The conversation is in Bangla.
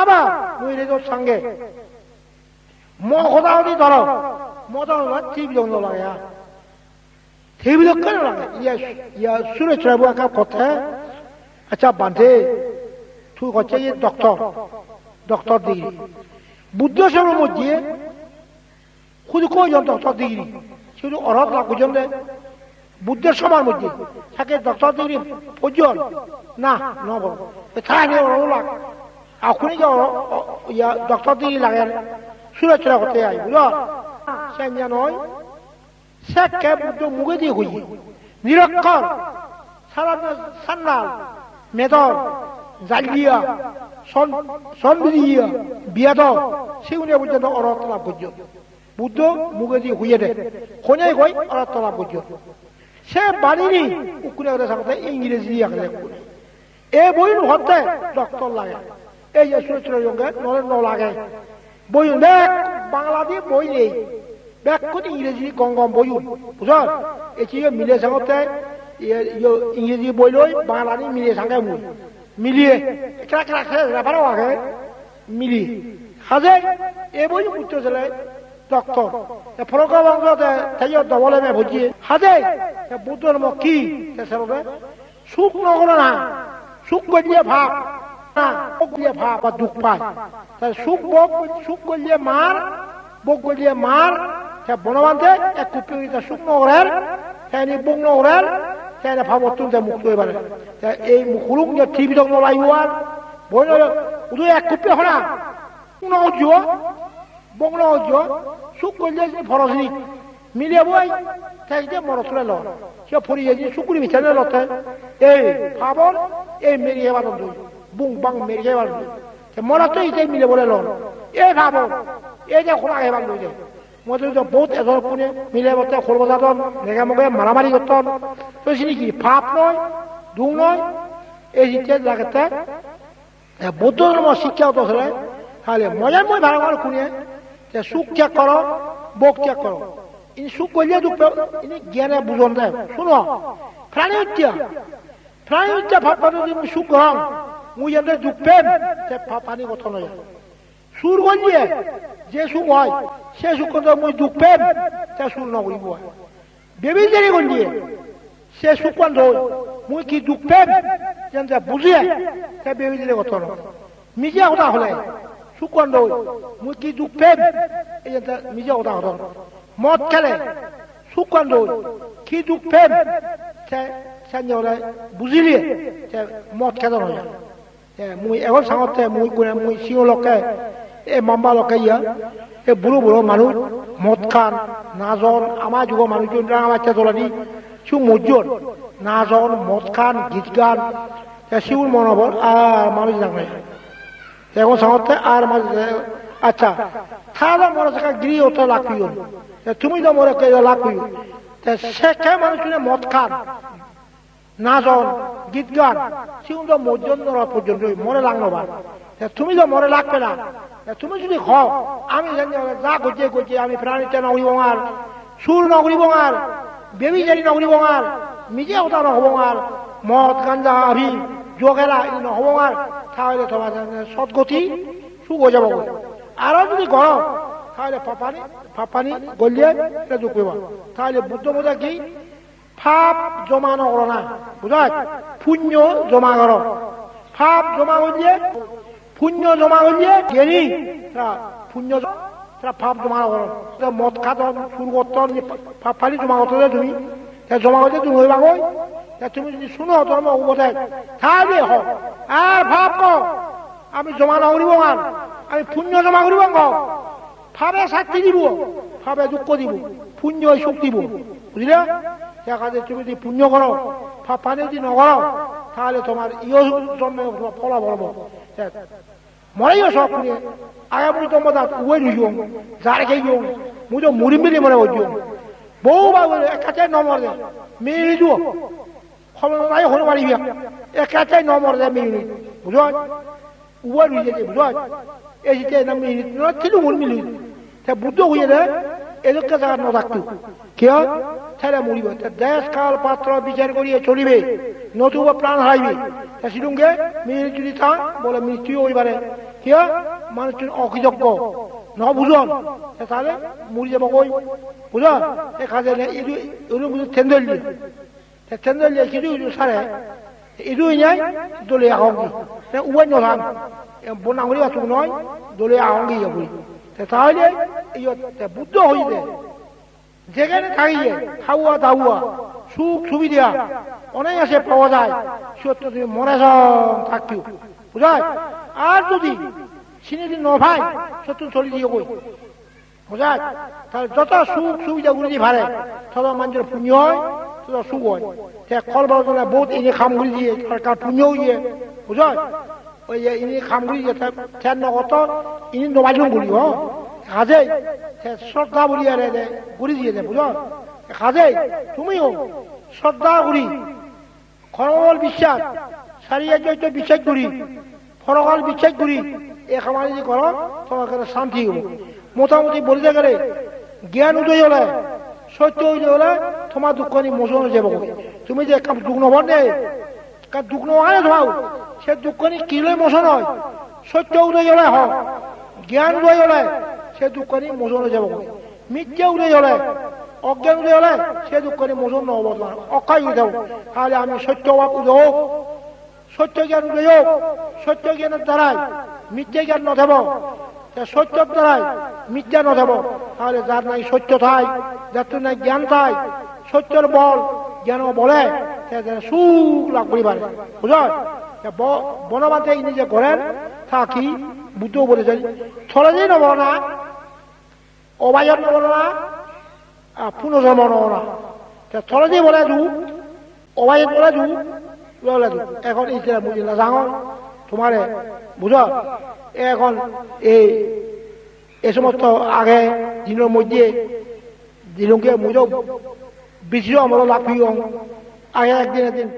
আবার মুইরেজোর সঙ্গে। মহদাওদি ধরো। মদাওলা টিভিজন লাগে কেন লাগে? ইয়া ইয়া সুরে চড়াবো একা কথা। আচ্ছা বাঁধে তুই হচ্ছে ইয়ে ডক্টর ডক্টর ডিগ্রি বুদ্ধ সবের মধ্যে শুধু কয়জন ডক্টর ডিগ্রি শুধু অরব লাগুজন মধ্যে ডক্টর ডিগ্রি প্রয়োজন না। লাগ এখনই যে ডক্টর ডিগ্রি লাগে সুরে চড়া করতে আই বুঝলো সে নয়। সে কে বুদ্ধ মুখে দিয়ে হইয়ে নিরক্ষর সারা সান্নাল, মেদর জালিয়া সন সনবিরিয়া বিয়াদ সেগুলি পর্যন্ত অরত লাভ পর্যন্ত বুদ্ধ মুখে দিয়ে হুইয়ে দেয় খোঁজাই কই অরত লাভ পর্যন্ত সে বাড়িরই উকুরে করে সাথে ইংরেজি দিয়ে এ বই হতে ডক্টর লাগে। এই যে সঙ্গে নরেন্দ্র লাগে বই দেখ বাংলা দিয়ে বই নেই। ব্যাক করে ইংরেজি গঙ্গম বই বুঝল এটি মিলে সাথে ইংরেজি বই লই বাংলা দিয়ে মিলে সাথে মুই মিলিয়ে কেরা খেয়ে রেফারও আগে মিলিয়ে হাজে এ বই বুঝতে চলে, ডক্টর। ফরক বংশতে তাই ডবলে মে বুঝিয়ে হাজে বুদ্ধর মো কি? সেরবে সুখ নগরে না, সুখ করলে ভাব না করলে ভাব বা দুঃখ পায়। তাই সুখ ভোগ, সুখ করলে মার, ভোগ করলে মার। বনবান্ধে এক কুপি সুখ নগরের তাই বুক নগরের তাই ভাব অত্যন্ত মুক্ত এবারে এই মুখুলুক যে টিভি দক নলাইব আর বই উদয় এক কুপি হরা নজ বং নজ সুখ করলে ফরসনি মিলে বই, তাই যে মরসলে ল সে ফরিয়ে যে সুকুরি মিছানে লতে এই ভাবর, এই মেরি হেবার দুই বুং বাং মেরি হেবার দুই মরাতে ইটাই মিলে বলে লন এই ভাবর এই যে খোলা হেবার দুই যায় মই তো বহুত এজন কোনে মিলে বতে খোলবজাতন নেগে মগে মারামারি করতন তো চিনি কি ফাপ নয় দুং নয় এই শিক্ষা জায়গাতে বৌদ্ধ ধর্ম শিক্ষা হতো আসলে তাহলে মজায় মই ভাড়া করে কোনে সুখ ত্যাগ করো বোক ত্যাগ করো ইনি সুখ করলে দুঃখ ইনি জ্ঞানে বুঝন দেয়। শুনো প্রাণী হত্যা প্রাণী হত্যা ভাবপাতে যদি সুখ হং মুই যেন দুঃখ পেম সে পানি কথা নয় সুর করলে যে সুখ হয় সে সুখ করতে মুই দুঃখ পেম সে সুর নকরিব বেবি দেরি করলে সে সুখ বন্ধ মুই কি দুঃখ পেম যেন বুঝিয়ে সে বেবি দিলে কথা নয় মিজিয়া কথা হলে সুখ বন্ধ মুই কি দুঃখ পেম এই মিজিয়া কথা হতো মদ খেলে সুখ বন্ধ কি দুঃখ পেম সে সে মদ খেতে নয় মুই এখন চাঙতে মুই কোনে, মুই সিও লকে এই মাম্বা লকে ইয়া এই বুড়ো বুড়ো মানুষ মদ খান নাজন আমার যুগ মানুষজন আমার তোলানি সিউ মজ্জন, নাজন মদ খান গীত গান সিউর মনোবল আর মানুষ জানে এখন চাঙতে আর মানুষ আচ্ছা তাহলে মনে থাকা গিরি ওতে লাভ তুমি তো মনে কে লাভ সে কে মানুষ মদ খান নাচন গীত গান সিউন তো মর্জন পর্যন্ত মরে লাগল বা তুমি তো মরে লাগবে না তুমি যদি খাও আমি যা করছে করছে আমি প্রাণীতে নগরী বঙার সুর নগরী বঙার বেবি জারি নগরী বঙার নিজে ওটা নহব আর মদ, গাঞ্জা, আভি যোগেরা নহব আর তাহলে তোমার সুখ হয়ে যাব আরও যদি গরম তাহলে পাপানি পাপানি গলিয়ে দুঃখ তাহলে বুদ্ধ বোঝা কি ফাপ জমা নকরো না বুঝাত পুণ্য জমা করো। ফাপ জমা করলে পুণ্য জমা করলে গেলি পুণ্য ফাপ জমা করো মদ খাতন সুর করতন ফাপ ফালি জমা করতে তুমি। জমা করতে তুমি হইবা কই তুমি যদি শুনো ধর্ম উপদেশ তাহলে হ। আর ভাব ক। আমি জমা নকরিব আর আমি পুণ্য জমা করিব ভাবে শাস্তি দিব ভাবে দুঃখ দিব পুণ্য সুখ দিব। বুঝলে দেখা তুমি যদি পুণ্য করো পানি যদি নকরো তাহলে তোমার ইয় জন্মে ফলা বলব মরাইও সব পুনে আগে মুই তো মজা উয়ে দিও। যার খেয়ে দিও। মুই তো মুড়ি মিলি মনে বলছিও বউ বা একাতে নমর দে মেয়ে দিও। খবর নাই, হলো মারি বিয়া একাতে নমর দে মেয়ে বুঝো? উয়ে দিয়েছে, বুঝো? এই যে না মেয়ে না তিলু মুড়ি মিলি। তা বুদ্ধ হয়ে দেয় এদেরকে জায়গা ন থাকতো কেউ ছেড়ে মরিব দেশ কাল পাত্র বিচার করিয়ে চলিবে নতুবা প্রাণ হারাইবে। সিলুঙ্গে মেয়ে যদি তা বলে মৃত্যু হইবারে কিয় মানুষজন অকৃতজ্ঞ। ন বুঝন তাহলে মরি যাব কই? বুঝন সে কাজে ইদু বুঝু থেন্দলি থেন্দলি কিছু সারে ইদু ইনাই দলে আহঙ্গি। উবাই নলাম বনাঙ্গলি আছো নয়, দলে আহঙ্গি যাবই তাহলে বুদ্ধ হইবে। যেখানে থাকিয়ে খাওয়া দাওয়া, সুখ সুবিধা অনায়াসে পাওয়া যায় সত্য তুমি মনে থাকিও। বুঝায়? আর যদি সিনেদি নভাই সত্য চলি দিয়ে কই? বুঝায়? তাহলে যত সুখ সুবিধা গুলি ভারে, তত মানুষের পুণ্য হয়, তত সুখ হয়। কল বড় বহুত এনে খাম গুলি দিয়ে তার পুণ্যও দিয়ে। বুঝায়? যে গুলি দিয়ে কাজেই তুমিও বিশ্বাস বিশ্বাস করি ফরগল বিশ্বাস করি এ খামার যদি করো তোমার শান্তি মোটামুটি বলতে গেলে, জ্ঞান উদয় হলে, সত্য উদয় হলে তোমার দুঃখ নিয়ে মোচন হয়ে যাব তুমি যে দুঃখ নভর নেই দুঃখ নয় ধোয়াও সে দুঃখ নিয়ে কিলে মোচন হয় সত্য উদয় হলে হয়। জ্ঞান উদয় হলে সে দুঃখ নিয়ে মোচন হয়ে যাব। মিথ্যা উদয় হলে অজ্ঞান উদয় হলে সে দুঃখ নিয়ে মোচন নহব অক্ষয় উদয় যাব তাহলে আমি সত্য অভাব উদয় হোক, সত্য জ্ঞান উদয় হোক, সত্য জ্ঞানের দ্বারাই মিথ্যা জ্ঞান নথেব সত্যর দ্বারাই মিথ্যা নথেব তাহলে যার নাই সত্য থাই যার তো নাই জ্ঞান থাই সত্যর বল জ্ঞান বলে সুখ লাভ করি পারে বুঝল বনবাতে ইনি যে করেন থাকি বুদ্ধ বলেছেন? ছড়াতেই নব না অবায়ন নব না পুনর্জন্ম নব না। ছড়াতেই বলে অবায়ন বলে এখন ইসলাম বুঝিলা ডাঙর তোমারে বুঝ? এখন এই, এ সমস্ত আগে দিনের মধ্যে দিনকে মুজব বেশি আমরা লাভ আগে একদিন একদিন